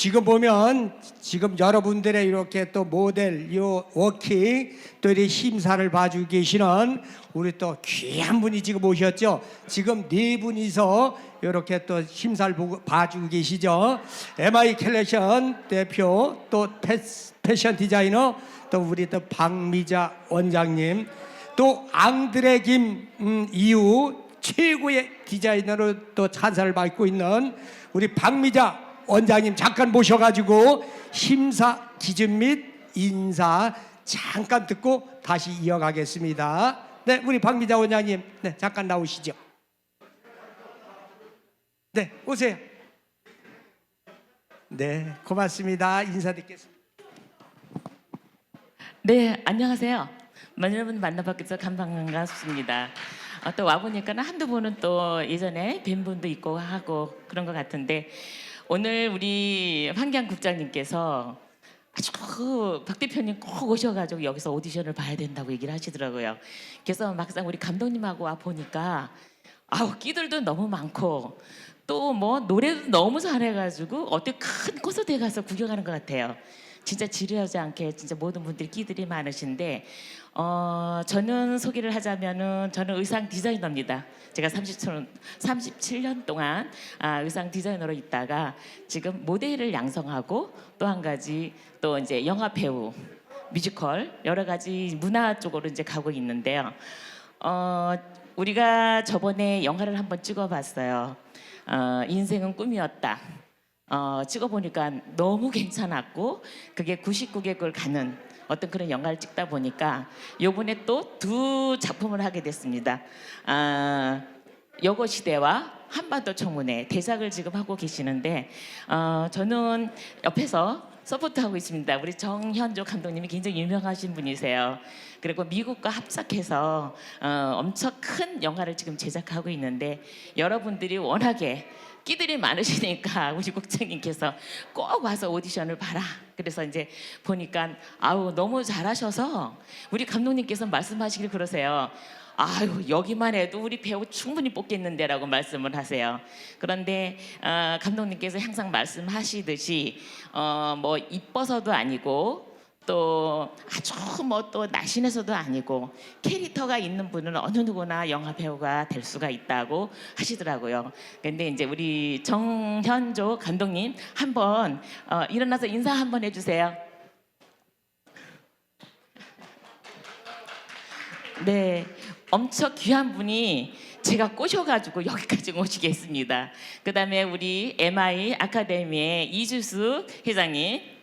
지금 보면 지금 여러분들의 이렇게 또 모델 요 워킹 또 이렇게 심사를 봐주고 계시는 우리 또 귀한 분이 지금 오셨죠. 지금 네 분이서 이렇게 또 심사를 보고 봐주고 계시죠. MI 컬렉션 대표 또 패스- 패션 디자이너 또 우리 또 박미자 원장님 또 앙드레 김 음, 이후 최고의 디자이너로 또 찬사를 받고 있는 우리 박미자 원장님 잠깐 모셔가지고 심사 기준 및 인사 잠깐 듣고 다시 이어가겠습니다. 네, 우리 박미자 원장님, 네 잠깐 나오시죠. 네, 오세요. 네, 고맙습니다. 인사 드리겠습니다. 네, 안녕하세요. 여러분 만나뵙게 돼서 감방 반갑습니다. 어, 또 와보니까 한두 분은 또 예전에 뵌 분도 있고 하고 그런 것 같은데 오늘 우리 환경 국장님께서 아주 박 대표님 꼭 오셔가지고 여기서 오디션을 봐야 된다고 얘기를 하시더라고요. 그래서 막상 우리 감독님하고 와 보니까 아우 끼들도 너무 많고 또 뭐 노래도 너무 잘해가지고 어떻게 큰 콘서트에 가서 구경하는 것 같아요. 진짜 지루하지 않게 진짜 모든 분들이 끼들이 많으신데 어 저는 소개를 하자면은 저는 의상 디자이너입니다. 제가 37년 37년 동안 아, 의상 디자이너로 있다가 지금 모델을 양성하고 또 한 가지 또 이제 영화 배우 뮤지컬 여러 가지 문화 쪽으로 이제 가고 있는데요. 어, 우리가 저번에 영화를 한번 찍어봤어요. 어, 인생은 꿈이었다. 어, 찍어보니까 너무 괜찮았고 그게 99개국을 가는 어떤 그런 영화를 찍다 보니까 요번에 또 두 작품을 하게 됐습니다. 아, 여고 시대와 한반도 청문회 대작을 지금 하고 계시는데 어, 저는 옆에서 서포트하고 있습니다. 우리 정현조 감독님이 굉장히 유명하신 분이세요. 그리고 미국과 합작해서 어, 엄청 큰 영화를 지금 제작하고 있는데 여러분들이 워낙에 끼들이 많으시니까 우리 국장님께서 꼭 와서 오디션을 봐라. 그래서 이제 보니까 아우 너무 잘하셔서 우리 감독님께서 말씀하시길 그러세요. 아유 여기만 해도 우리 배우 충분히 뽑겠는데라고 말씀을 하세요. 그런데 어, 감독님께서 항상 말씀하시듯이 어, 뭐 이뻐서도 아니고 또 아주 뭐또 날씬해서도 아니고 캐릭터가 있는 분은 어느 누구나 영화 배우가 될 수가 있다고 하시더라고요. 근데 이제 우리 정현조 감독님 한번 어, 일어나서 인사 한번 해주세요. 네, 엄청 귀한 분이 제가 꼬셔가지고 여기까지 오시게 했습니다. 그 다음에 우리 MI 아카데미의 이주수 회장님.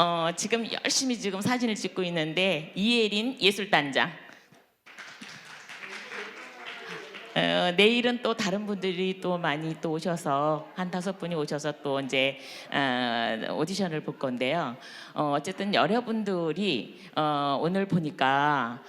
어, 지금 열심히 지금 사진을 찍고 있는데 이예린 예술단장. 어, 내일은 또 다른 분들이 또 많이 또 오셔서 한 다섯 분이 오셔서 또 이제 어, 오디션을 볼 건데요. 어, 어쨌든 여러분들이 어, 오늘 보니까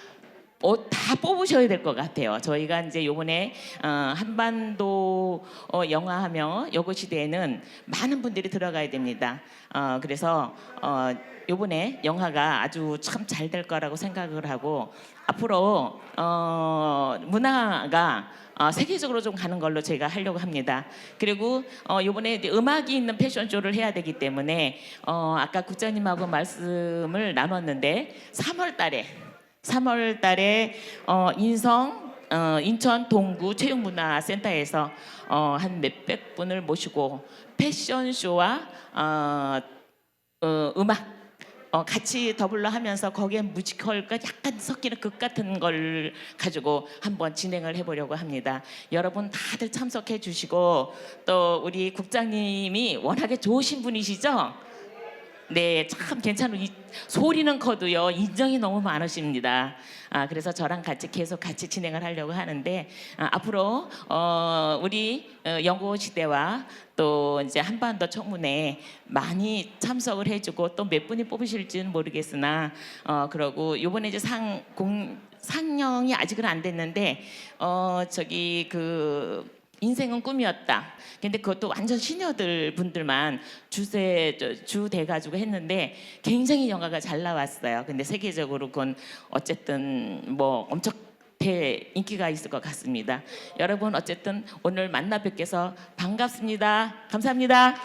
어, 다 뽑으셔야 될 것 같아요. 저희가 이제 요번에 어, 한반도 어, 영화하며 여고 시대에는 많은 분들이 들어가야 됩니다. 어, 그래서 어, 요번에 영화가 아주 참 잘 될 거라고 생각을 하고 앞으로 어, 문화가 어, 세계적으로 좀 가는 걸로 제가 하려고 합니다. 그리고 어, 이번에 음악이 있는 패션쇼를 해야 되기 때문에 어, 아까 국장님하고 말씀을 나눴는데 3월 달에 3월 달에 어, 인성 어, 인천 동구 체육문화센터에서 어, 한 몇백 분을 모시고 패션쇼와 어, 어, 음악 어, 같이 더불러 하면서 거기에 뮤지컬과 약간 섞이는 극 같은 걸 가지고 한번 진행을 해보려고 합니다. 여러분 다들 참석해 주시고 또 우리 국장님이 워낙에 좋으신 분이시죠? 네, 참 괜찮은 이, 소리는 커도요 인정이 너무 많으십니다. 아, 그래서 저랑 같이 계속 같이 진행을 하려고 하는데 아, 앞으로 어, 우리 어, 연구 시대와 또 이제 한반도 청문회 많이 참석을 해주고 또 몇 분이 뽑으실지는 모르겠으나 어, 그러고 이번에 이제 상 공 상영이 아직은 안 됐는데 어 저기 그 인생은 꿈이었다. 근데 그것도 완전 시녀들 분들만 주세 주돼 가지고 했는데 굉장히 영화가 잘 나왔어요. 근데 세계적으로 그건 어쨌든 뭐 엄청 대 인기가 있을 것 같습니다. 여러분 어쨌든 오늘 만나 뵙게서 반갑습니다. 감사합니다.